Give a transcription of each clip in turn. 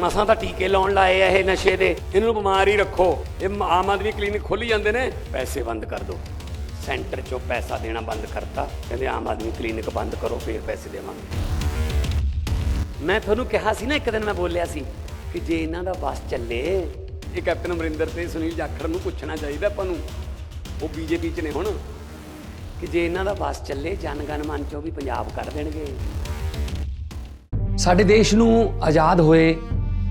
ਮਸਾਂ ਤਾਂ ਟੀਕੇ ਲਾਉਣ ਲਾਏ ਆ ਇਹ ਨਸ਼ੇ ਦੇ। ਇਹਨਾਂ ਨੂੰ ਬਿਮਾਰ ਹੀ ਰੱਖੋ। ਇਹ ਆਮ ਆਦਮੀ ਕਲੀਨਿਕ ਖੋਲੀ ਜਾਂਦੇ ਨੇ। ਪੈਸੇ ਬੰਦ ਕਰ ਦਿਓ ਸੈਂਟਰ ਚੋਂ ਪੈਸਾ ਦੇਣਾ ਬੰਦ ਕਰਤਾ। ਕਹਿੰਦੇ ਆਮ ਆਦਮੀ ਕਲੀਨਿਕ ਬੰਦ ਕਰੋ, ਫੇਰ ਪੈਸੇ ਦੇਵਾਂਗੇ। ਮੈਂ ਤੁਹਾਨੂੰ ਕਿਹਾ ਸੀ ਨਾ ਇੱਕ ਦਿਨ ਮੈਂ ਬੋਲਿਆ ਸੀ ਕਿ ਜੇ ਇਹਨਾਂ ਦਾ ਬਸ ਚੱਲੇ, ਇਹ ਕੈਪਟਨ ਅਮਰਿੰਦਰ ਤੇ ਸੁਨੀਲ ਜਾਖੜ ਨੂੰ ਪੁੱਛਣਾ ਚਾਹੀਦਾ ਆਪਾਂ ਨੂੰ। ਉਹ ਬੀਜੇਪੀ 'ਚ ਨੇ ਹੁਣ। ਕਿ ਜੇ ਇਹਨਾਂ ਦਾ ਬਸ ਚੱਲੇ ਜਨਗਣ ਮਨ ਚੋਂ ਵੀ ਪੰਜਾਬ ਕਰ ਦੇਣਗੇ। ਸਾਡੇ ਦੇਸ਼ ਨੂੰ ਆਜ਼ਾਦ ਹੋਏ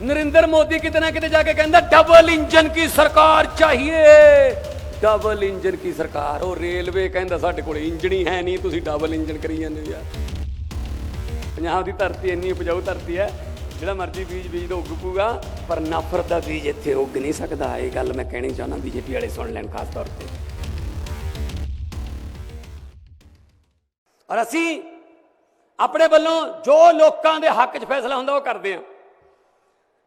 नरेंद्र मोदी किते ना किते जाके कहता डबल इंजन की सरकार चाहिए ਡਬਲ ਇੰਜਨ ਕੀ ਸਰਕਾਰ ਉਹ ਰੇਲਵੇ ਕਹਿੰਦਾ ਸਾਡੇ ਕੋਲ ਇੰਜਣ ਹੀ ਹੈ ਨਹੀਂ ਤੁਸੀਂ ਡਬਲ ਇੰਜਨ ਕਰੀ ਜਾਂਦੇ ਹੋ ਯਾਰ ਪੰਜਾਬ ਦੀ ਧਰਤੀ ਇੰਨੀ ਉਪਜਾਊ ਧਰਤੀ ਹੈ ਜਿਹੜਾ ਮਰਜ਼ੀ ਬੀਜ ਬੀਜ ਦੋ ਉੱਗ ਪੂਗਾ ਪਰ ਨਫ਼ਰਤ ਦਾ ਬੀਜ ਇੱਥੇ ਉੱਗ ਨਹੀਂ ਸਕਦਾ ਇਹ ਗੱਲ ਮੈਂ ਕਹਿਣੀ ਚਾਹੁੰਦਾ ਬੀਜੇਪੀ ਵਾਲੇ ਸੁਣ ਲੈਣ ਖਾਸ ਤੌਰ ਤੇ ਔਰ ਅਸੀਂ ਆਪਣੇ ਵੱਲੋਂ ਜੋ ਲੋਕਾਂ ਦੇ ਹੱਕ 'ਚ ਫੈਸਲਾ ਹੁੰਦਾ ਉਹ ਕਰਦੇ ਹਾਂ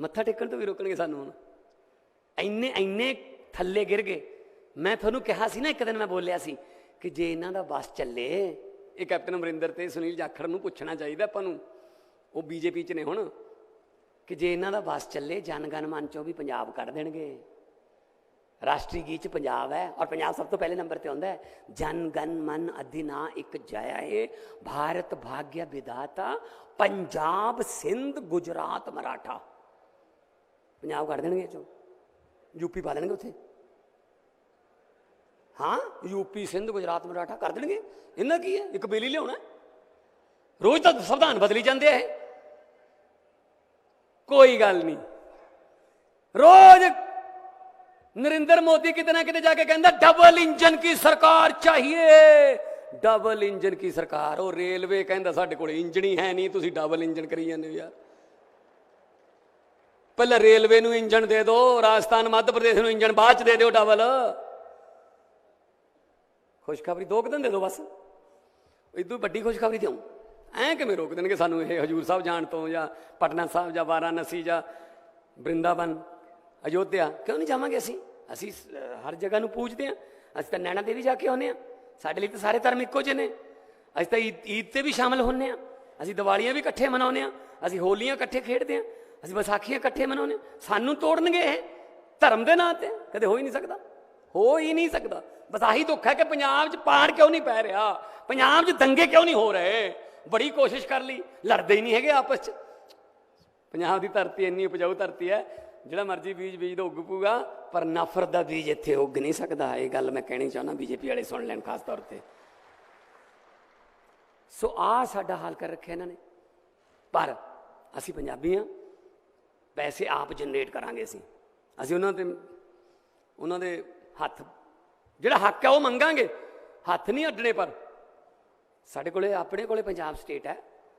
ਮੱਥਾ ਟੇਕਣ ਤੋਂ ਵੀ ਰੋਕਣਗੇ ਸਾਨੂੰ ਹੁਣ। ਇੰਨੇ ਇੰਨੇ ਥੱਲੇ ਗਿਰ ਗਏ। ਮੈਂ ਤੁਹਾਨੂੰ ਕਿਹਾ ਸੀ ਨਾ, ਇੱਕ ਦਿਨ ਮੈਂ ਬੋਲਿਆ ਸੀ ਕਿ ਜੇ ਇਹਨਾਂ ਦਾ ਬਸ ਚੱਲੇ, ਇਹ ਕੈਪਟਨ ਅਮਰਿੰਦਰ ਤੇ ਸੁਨੀਲ ਜਾਖੜ ਨੂੰ ਪੁੱਛਣਾ ਚਾਹੀਦਾ ਆਪਾਂ ਨੂੰ, ਉਹ ਬੀਜੇਪੀ 'ਚ ਨੇ ਹੁਣ, ਕਿ ਜੇ ਇਹਨਾਂ ਦਾ ਬਸ ਚੱਲੇ ਜਨਗਣ ਮਨ ਚੋਂ ਵੀ ਪੰਜਾਬ ਕੱਢ ਦੇਣਗੇ। ਰਾਸ਼ਟਰੀ ਗੀਤ ਚ ਪੰਜਾਬ ਹੈ, ਔਰ ਪੰਜਾਬ ਸਭ ਤੋਂ ਪਹਿਲੇ ਨੰਬਰ ਤੇ ਆਉਂਦਾ ਹੈ ਜਨ ਗਨ ਮਨ ਅਧਿਨਾ ਇੱਕ ਜਇਆ ਹੈ ਭਾਰਤ ਭਾਗਯ ਵਿਦਾਤਾ ਪੰਜਾਬ ਸਿੰਧ ਗੁਜਰਾਤ ਮਰਾਠਾ। ਪੰਜਾਬ ਕਰ ਦੇਣਗੇ ਚੋ। ਯੂਪੀ ਪਾ ਦੇਣਗੇ ਉੱਥੇ। ਹਾਂ ਯੂਪੀ ਸਿੰਧ, ਗੁਜਰਾਤ, ਮਰਾਠਾ ਕਰ ਦੇਣਗੇ। ਇਹਨਾਂ ਕੀ ਹੈ? ਇੱਕ ਬੇਲੀ ਲਿਆਉਣਾ ਰੋਜ਼ ਤਾਂ ਸੰਵਿਧਾਨ ਬਦਲੀ ਜਾਂਦੇ ਆ ਇਹ। ਕੋਈ ਗੱਲ ਨਹੀਂ। ਰੋਜ਼ ਨਰਿੰਦਰ ਮੋਦੀ ਕਿਤੇ ਨਾ ਕਿਤੇ ਜਾ ਕੇ ਕਹਿੰਦਾ ਡਬਲ ਇੰਜਨ ਕੀ ਸਰਕਾਰ ਚਾਹੀਏ? ਡਬਲ ਇੰਜਨ ਕੀ ਸਰਕਾਰ? ਉਹ ਰੇਲਵੇ ਕਹਿੰਦਾ, ਸਾਡੇ ਕੋਲ ਇੰਜਣ ਹੀ ਹੈ ਨਹੀਂ। ਤੁਸੀਂ ਡਬਲ ਇੰਜਨ ਕਰੀ ਜਾਂਦੇ ਹੋ ਯਾਰ। ਪਹਿਲਾਂ ਰੇਲਵੇ ਨੂੰ ਇੰਜਣ ਦੇ ਦਿਓ, ਰਾਜਸਥਾਨ, ਮੱਧ ਪ੍ਰਦੇਸ਼ ਨੂੰ ਇੰਜਣ ਬਾਅਦ ਚ ਦੇ ਦਿਓ ਡਬਲ ਖੁਸ਼ਖਬਰੀ ਦੋ ਕੁ ਦਿਨ ਦੇ ਦਿਓ ਬਸ। ਇਦੋਂ ਵੱਡੀ ਖੁਸ਼ਖਬਰੀ ਦਿਓ ਐਂ ਕਿਵੇਂ ਰੋਕ ਦੇਣਗੇ ਸਾਨੂੰ ਇਹ ਹਜੂਰ ਸਾਹਿਬ ਜਾਣ ਤੋਂ ਜਾਂ ਪਟਨਾ ਸਾਹਿਬ ਜਾਂ ਵਾਰਾਣਸੀ ਜਾਂ ਬ੍ਰਿੰਦਾਵਨ, ਅਯੋਧਿਆ? ਕਿਉਂ ਨਹੀਂ ਜਾਵਾਂਗੇ ਅਸੀਂ? ਅਸੀਂ ਹਰ ਜਗ੍ਹਾ ਨੂੰ ਪੂਜਦੇ ਹਾਂ। ਅਸੀਂ ਤਾਂ ਨੈਣਾ ਦੇਵੀ ਜਾ ਕੇ ਆਉਂਦੇ ਹਾਂ। ਸਾਡੇ ਲਈ ਤਾਂ ਸਾਰੇ ਧਰਮ ਇੱਕੋ ਜਿਹੇ ਨੇ। ਅਸੀਂ ਤਾਂ ਈਦ ਈਦ ਤੇ ਵੀ ਸ਼ਾਮਲ ਹੁੰਨੇ ਆ ਅਸੀਂ ਦੀਵਾਲੀਆਂ ਵੀ ਇਕੱਠੇ ਮਨਾਉਂਦੇ ਆ ਅਸੀਂ ਹੋਲੀਆਂ ਇਕੱਠੇ ਖੇਡਦੇ ਆ ਅਸੀਂ ਵਿਸਾਖੀਆਂ ਇਕੱਠੇ ਮਨਾਉਂਦੇ ਹਾਂ। ਸਾਨੂੰ ਤੋੜਨਗੇ ਇਹ। ਧਰਮ ਦੇ ਨਾਂ ਤੇ। ਕਦੇ ਹੋ ਹੀ ਨਹੀਂ ਸਕਦਾ। ਹੋ ਹੀ ਨਹੀਂ ਸਕਦਾ। ਬਸ ਆਹੀ ਦੁੱਖ ਹੈ ਕਿ ਪੰਜਾਬ 'ਚ ਪਾੜ ਕਿਉਂ ਨਹੀਂ ਪੈ ਰਿਹਾ? ਪੰਜਾਬ 'ਚ ਦੰਗੇ ਕਿਉਂ ਨਹੀਂ ਹੋ ਰਹੇ? ਬੜੀ ਕੋਸ਼ਿਸ਼ ਕਰ ਲਈ। ਲੜਦੇ ਹੀ ਨਹੀਂ ਹੈਗੇ ਆਪਸ 'ਚ। ਪੰਜਾਬ ਦੀ ਧਰਤੀ ਇੰਨੀ ਉਪਜਾਊ ਧਰਤੀ ਹੈ। ਜਿਹੜਾ ਮਰਜ਼ੀ ਬੀਜ ਬੀਜ ਦੋ ਉੱਗ ਪੂਗਾ ਪਰ ਨਫ਼ਰਤ ਦਾ ਬੀਜ ਇੱਥੇ ਉੱਗ ਨਹੀਂ ਸਕਦਾ। ਇਹ ਗੱਲ ਮੈਂ ਕਹਿਣੀ ਚਾਹੁੰਦਾ ਬੀਜੇਪੀ ਵਾਲੇ ਸੁਣ ਲੈਣ, ਖਾਸ ਤੌਰ ਤੇ। ਸੋ ਆ ਸਾਡਾ ਹਾਲ ਕਰ ਰੱਖਿਆ ਇਹਨਾਂ ਨੇ। ਪਰ ਅਸੀਂ ਪੰਜਾਬੀ ਹਾਂ। ਪੈਸੇ ਆਪ ਜਨਰੇਟ ਕਰਾਂਗੇ ਅਸੀਂ। ਅਸੀਂ ਉਹਨਾਂ ਤੇ ਉਹਨਾਂ ਦੇ ਹੱਥ ਜਿਹੜਾ ਹੱਕ ਹੈ ਉਹ ਮੰਗਾਂਗੇ। ਹੱਥ ਨਹੀਂ ਅੱਡਣੇ ਪਰ। ਸਾਡੇ ਕੋਲੇ ਆਪਣੇ ਕੋਲੇ ਪੰਜਾਬ ਸਟੇਟ ਹੈ।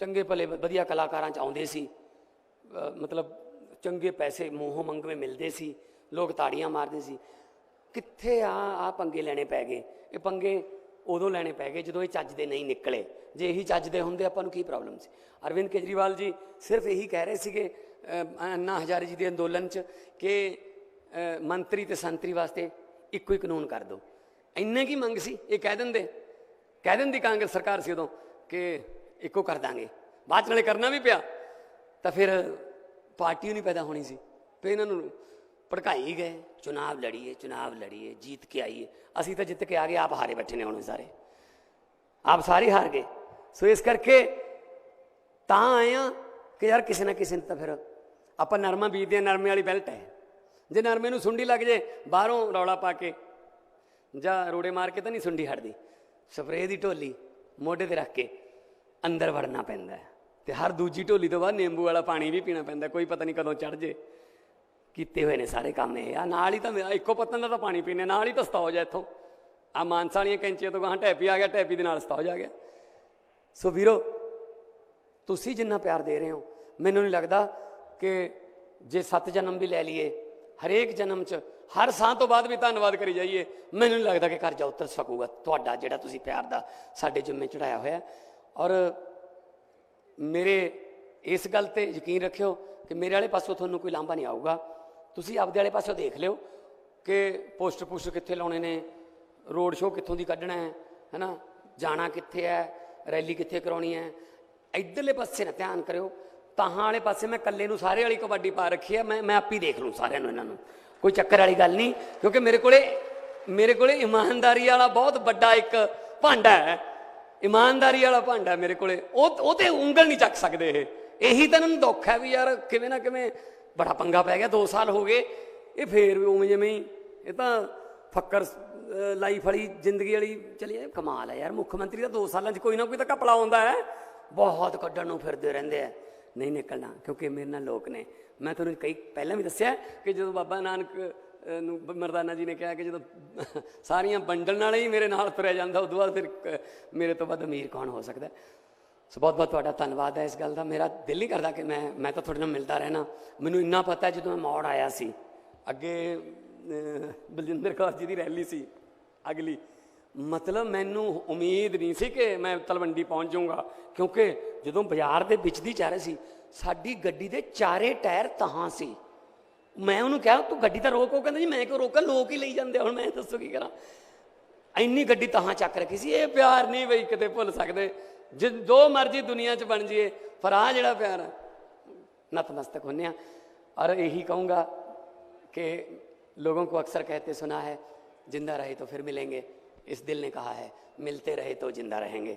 ਚੰਗੇ ਭਲੇ, ਵਧੀਆ ਕਲਾਕਾਰਾਂ ਚ ਆਉਂਦੇ ਸੀ। ਮਤਲਬ ਚੰਗੇ ਪੈਸੇ ਮੂੰਹੋਂ ਮੰਗਵੇਂ ਮਿਲਦੇ ਸੀ, ਲੋਕ ਤਾੜੀਆਂ ਮਾਰਦੇ ਸੀ। ਕਿੱਥੇ ਆ ਆ ਪੰਗੇ ਲੈਣੇ ਪੈ ਗਏ? ਇਹ ਪੰਗੇ ਉਦੋਂ ਲੈਣੇ ਪੈ ਗਏ ਜਦੋਂ ਇਹ ਚੱਜ ਦੇ ਨਹੀਂ ਨਿਕਲੇ। ਜੇ ਇਹੀ ਚੱਜ ਦੇ ਹੁੰਦੇ, ਆਪਾਂ ਨੂੰ ਕੀ ਪ੍ਰੋਬਲਮ ਸੀ? ਅਰਵਿੰਦ ਕੇਜਰੀਵਾਲ ਜੀ ਸਿਰਫ ਇਹੀ ਕਹਿ ਰਹੇ ਸੀਗੇ ਅੰਨਾ ਹਜ਼ਾਰੇ ਜੀ ਦੇ ਅੰਦੋਲਨ ਚ ਕਿ ਮੰਤਰੀ ਤੇ ਸੰਤਰੀ ਵਾਸਤੇ ਇੱਕੋ ਹੀ ਕਾਨੂੰਨ ਕਰ ਦਿਓ ਇੰਨੇ ਕੀ ਮੰਗ ਸੀ? ਇਹ ਕਹਿ ਦਿੰਦੇ। ਕਹਿ ਦਿੰਦੀ ਕਾਂਗਰਸ ਸਰਕਾਰ ਸੀ ਉਦੋਂ ਕਿ ਇੱਕੋ ਕਰ ਦਾਂਗੇ। ਬਾਅਦ 'ਚ ਨਾਲੇ ਕਰਨਾ ਵੀ ਪਿਆ। ਤਾਂ ਫਿਰ ਪਾਰਟੀ ਨਹੀਂ ਪੈਦਾ ਹੋਣੀ ਸੀ। ਫਿਰ ਇਹਨਾਂ ਨੂੰ ਭੜਕਾਈ ਗਏ। ਚੁਣਾਵ ਲੜੀਏ ਚੁਣਾਵ ਲੜੀਏ, ਜੀਤ ਕੇ ਆਈਏ। ਅਸੀਂ ਤਾਂ ਜਿੱਤ ਕੇ ਆ ਗਏ, ਆਪ ਹਾਰੇ ਬੈਠੇ ਨੇ ਹੁਣ ਸਾਰੇ। ਆਪ ਸਾਰੇ ਹਾਰ ਗਏ। ਸੋ ਇਸ ਕਰਕੇ ਤਾਂ ਆਏ ਆ ਕਿ ਯਾਰ ਕਿਸੇ ਨਾ ਕਿਸੇ ਨੇ ਤਾਂ ਫਿਰ ਆਪਾਂ ਨਰਮਾ ਬੀਜਦੇ ਹਾਂ, ਨਰਮੇ ਵਾਲੀ ਬੈਲਟ ਹੈ। ਜੇ ਨਰਮੇ ਨੂੰ ਸੁੰਡੀ ਲੱਗ ਜੇ, ਬਾਹਰੋਂ ਰੌਲਾ ਪਾ ਕੇ ਜਾਂ ਰੋੜੇ ਮਾਰ ਕੇ ਤਾਂ ਨਹੀਂ ਸੁੰਡੀ ਹਟਦੀ। ਸਪਰੇਅ ਦੀ ਢੋਲੀ, ਮੋਢੇ ਤੇ ਰੱਖ ਕੇ। ਅੰਦਰ ਵੜਨਾ ਪੈਂਦਾ ਹੈ। ਤੇ ਹਰ ਦੂਜੀ ਢੋਲੀ ਤੋਂ ਬਾਅਦ ਨਿੰਬੂ ਵਾਲਾ ਪਾਣੀ ਵੀ ਪੀਣਾ ਪੈਂਦਾ ਕੋਈ ਪਤਾ ਨਹੀਂ ਕਦੋਂ ਚੜ ਜੇ। ਕੀਤੇ ਹੋਏ ਨੇ ਸਾਰੇ ਕੰਮ ਇਹ। ਆ ਨਾਲ ਹੀ ਤਾਂ ਮੇਰਾ ਇੱਕੋ ਪੱਤਨ ਦਾ ਤਾਂ ਪਾਣੀ ਪੀਣੇ ਨਾਲ ਹੀ ਤਾਂ ਸਤੌਜ ਹੈ ਇੱਥੋਂ। ਆ ਮਾਨਸਾ ਵਾਲੀਆਂ ਕੈਂਚੀਆਂ ਤੋਂ ਗਾਂ ਟੈਪੀ ਆ ਗਿਆ, ਟੈਪੀ ਦੇ ਨਾਲ ਸਤੌਜ ਆ ਗਿਆ। ਸੋ ਵੀਰੋ, ਤੁਸੀਂ ਜਿੰਨਾ ਪਿਆਰ ਦੇ ਰਹੇ ਹੋ, ਮੈਨੂੰ ਨਹੀਂ ਲੱਗਦਾ ਕਿ ਜੇ ਸੱਤ ਜਨਮ ਵੀ ਲੈ ਲਈਏ, ਹਰੇਕ ਜਨਮ 'ਚ ਹਰ ਸਾਹ ਤੋਂ ਬਾਅਦ ਵੀ ਧੰਨਵਾਦ ਕਰੀ ਜਾਈਏ, ਮੈਨੂੰ ਨਹੀਂ ਲੱਗਦਾ ਕਿ ਕਰਜ਼ਾ ਉਤਰ ਸਕੂਗਾ ਤੁਹਾਡਾ ਜਿਹੜਾ ਤੁਸੀਂ ਪਿਆਰ ਦਾ ਸਾਡੇ ਜਿੰਮੇ ਚੜਾਇਆ ਹੋਇਆ। ਔਰ ਮੇਰੇ ਇਸ ਗੱਲ ਤੇ ਯਕੀਨ ਰੱਖਿਓ ਕਿ ਮੇਰੇ ਵਾਲੇ ਪਾਸੋਂ ਤੁਹਾਨੂੰ ਕੋਈ ਲਾਂਭਾ ਨਹੀਂ ਆਊਗਾ। ਤੁਸੀਂ ਆਪਦੇ ਵਾਲੇ ਪਾਸੋਂ ਦੇਖ ਲਿਓ ਕਿ ਪੋਸਟਰ ਪੋਸਟਰ ਕਿੱਥੇ ਲਾਉਣੇ ਨੇ, ਰੋਡ ਸ਼ੋਅ ਕਿੱਥੋਂ ਦੀ ਕੱਢਣਾ ਹੈ, ਹੈਨਾ? ਜਾਣਾ ਕਿੱਥੇ ਹੈ, ਰੈਲੀ ਕਿੱਥੇ ਕਰਾਉਣੀ ਹੈ। ਇਧਰਲੇ ਪਾਸੇ ਨਾ ਧਿਆਨ ਕਰਿਓ। ਤਾਹਾਂ ਵਾਲੇ ਪਾਸੇ ਮੈਂ ਇਕੱਲੇ ਨੂੰ ਸਾਰੇ ਵਾਲੀ ਕਬੱਡੀ ਪਾ ਰੱਖੀ ਹੈ, ਮੈਂ ਮੈਂ ਆਪ ਹੀ ਦੇਖ ਲੂੰ ਸਾਰਿਆਂ ਨੂੰ ਇਹਨਾਂ ਨੂੰ। ਕੋਈ ਚੱਕਰ ਵਾਲੀ ਗੱਲ ਨਹੀਂ, ਕਿਉਂਕਿ ਮੇਰੇ ਕੋਲੇ ਮੇਰੇ ਕੋਲੇ ਇਮਾਨਦਾਰੀ ਵਾਲਾ ਬਹੁਤ ਵੱਡਾ ਇੱਕ ਭਾਂਡਾ ਹੈ। ਇਮਾਨਦਾਰੀ ਵਾਲਾ ਭਾਂਡਾ ਮੇਰੇ ਕੋਲੇ। ਉਹ ਉਹ ਤੇ ਉਂਗਲ ਨਹੀਂ ਚੱਕ ਸਕਦੇ ਇਹ। ਇਹੀ ਤਾਂ ਇਹਨਾਂ ਨੂੰ ਦੁੱਖ ਹੈ ਵੀ ਯਾਰ ਕਿਵੇਂ ਨਾ ਕਿਵੇਂ ਬੜਾ ਪੰਗਾ ਪੈ ਗਿਆ 2 ਸਾਲ ਹੋ ਗਏ। ਇਹ ਫੇਰ ਵੀ ਉਵੇਂ ਜਿਵੇਂ ਹੀ, ਇਹ ਤਾਂ ਫੱਕਰ ਲਾਈਫ ਵਾਲੀ ਜ਼ਿੰਦਗੀ ਵਾਲੀ ਚਲੀ ਜਾਏ ਕਮਾਲ ਹੈ ਯਾਰ, ਮੁੱਖ ਮੰਤਰੀ ਦਾ 2 ਸਾਲਾਂ 'ਚ ਕੋਈ ਨਾ ਕੋਈ ਤਾਂ ਘਪਲਾ ਆਉਂਦਾ ਹੈ। ਬਹੁਤ ਕੱਢਣ ਨੂੰ ਫਿਰਦੇ ਰਹਿੰਦੇ ਆ। ਨਹੀਂ ਨਿਕਲਣਾ, ਕਿਉਂਕਿ ਮੇਰੇ ਨਾਲ ਲੋਕ ਨੇ। ਮੈਂ ਤੁਹਾਨੂੰ ਕਈ, ਪਹਿਲਾਂ ਵੀ ਦੱਸਿਆ ਕਿ ਜਦੋਂ ਬਾਬਾ ਨਾਨਕ ਨੂੰ ਮਰਦਾਨਾ ਜੀ ਨੇ ਕਿਹਾ ਕਿ ਜਦੋਂ ਸਾਰੀਆਂ ਵੰਡਣ ਨਾਲ ਹੀ ਮੇਰੇ ਨਾਲ ਤੁਰਿਆ ਜਾਂਦਾ, ਉਦੋਂ ਬਾਅਦ ਫਿਰ ਮੇਰੇ ਤੋਂ ਵੱਧ ਅਮੀਰ ਕੌਣ ਹੋ ਸਕਦਾ? ਸੋ ਬਹੁਤ ਬਹੁਤ ਤੁਹਾਡਾ ਧੰਨਵਾਦ ਹੈ ਇਸ ਗੱਲ ਦਾ। ਮੇਰਾ ਦਿਲ ਨਹੀਂ ਕਰਦਾ ਕਿ ਮੈਂ ਮੈਂ ਤਾਂ ਤੁਹਾਡੇ ਨਾਲ ਮਿਲਦਾ ਰਹਿਣਾ। ਮੈਨੂੰ ਇੰਨਾ ਪਤਾ ਜਦੋਂ ਮੈਂ ਮੌੜ ਆਇਆ ਸੀ। ਅੱਗੇ ਬਲਜਿੰਦਰ ਕੌਰ ਜੀ ਦੀ ਰੈਲੀ ਸੀ ਅਗਲੀ। ਮਤਲਬ ਮੈਨੂੰ ਉਮੀਦ ਨਹੀਂ ਸੀ ਕਿ ਮੈਂ ਤਲਵੰਡੀ ਪਹੁੰਚ ਜਾਊਂਗਾ, ਕਿਉਂਕਿ ਜਦੋਂ ਬਾਜ਼ਾਰ ਦੇ ਵਿੱਚ ਦੀ ਚਾਰੇ ਸੀ, ਸਾਡੀ ਗੱਡੀ ਦੇ ਚਾਰੇ ਟਾਇਰ ਤਹਾਂ ਸੀ। ਮੈਂ ਉਹਨੂੰ ਕਿਹਾ ਤੂੰ ਗੱਡੀ ਤਾਂ ਰੋਕ ਉਹ ਕਹਿੰਦਾ ਜੀ ਮੈਂ ਕਿਉਂ ਰੋਕਾਂ ਲੋਕ ਹੀ ਲਈ ਜਾਂਦੇ ਆ, ਹੁਣ ਮੈਂ ਦੱਸੋ ਕੀ ਕਰਾਂ ਇੰਨੀ ਗੱਡੀ ਤਹਾਂ ਚੱਕ ਰੱਖੀ ਸੀ ਇਹ ਪਿਆਰ ਨਹੀਂ ਬਈ ਕਿਤੇ ਭੁੱਲ ਸਕਦੇ ਜੇ ਜੋ ਮਰਜ਼ੀ ਦੁਨੀਆ 'ਚ ਬਣ ਜਾਈਏ ਪਰ ਆ ਜਿਹੜਾ ਪਿਆਰ ਹੈ नतमस्तक होने हैं। और यही कहूँगा कि लोगों को अक्सर कहते सुना है जिंदा रहे तो फिर मिलेंगे इस दिल ने कहा है मिलते रहे तो जिंदा रहेंगे